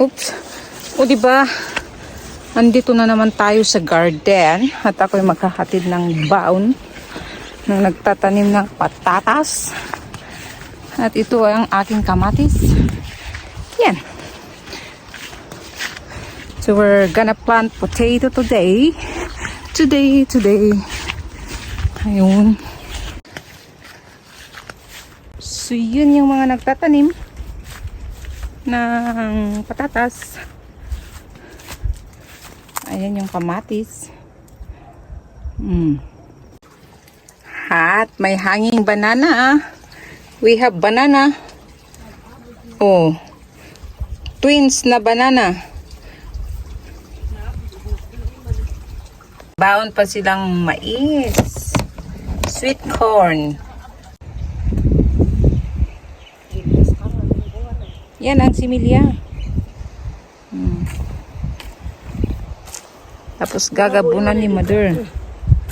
Oops. O di ba? Andito na naman tayo sa garden at ako'y maghahatid ng baon ng nagtatanim ng patatas. At ito ay ang aking kamatis. Yan. So we're gonna plant potato today. Today, today. Ayun. So yun yung mga nagtatanim ng patatas. Ayan yung kamatis. Mm. At may hanging banana ah. We have banana. Oh. Twins na banana. Baon pa silang mais. Sweet corn. Yan ang similya. Hmm. Tapos gagabunan ni mother.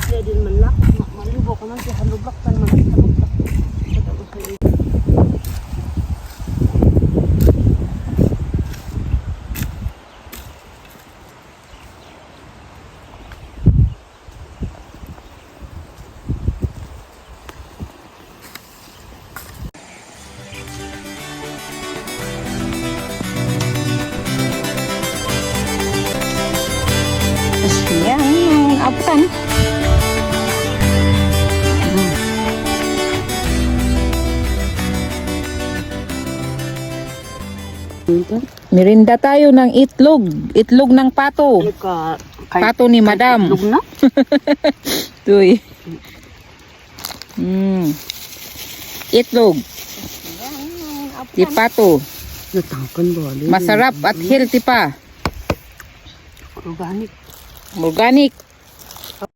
Dia din man lak, malubo ko man halubak tan man yan, abutan. Hmm. Mirinda tayo ng itlog. Itlog ng pato. Ka Pato ni madam. Lug na. Tuy. Mm. Itlog. Di pato. Masarap at healthy pa. Organic. Organic.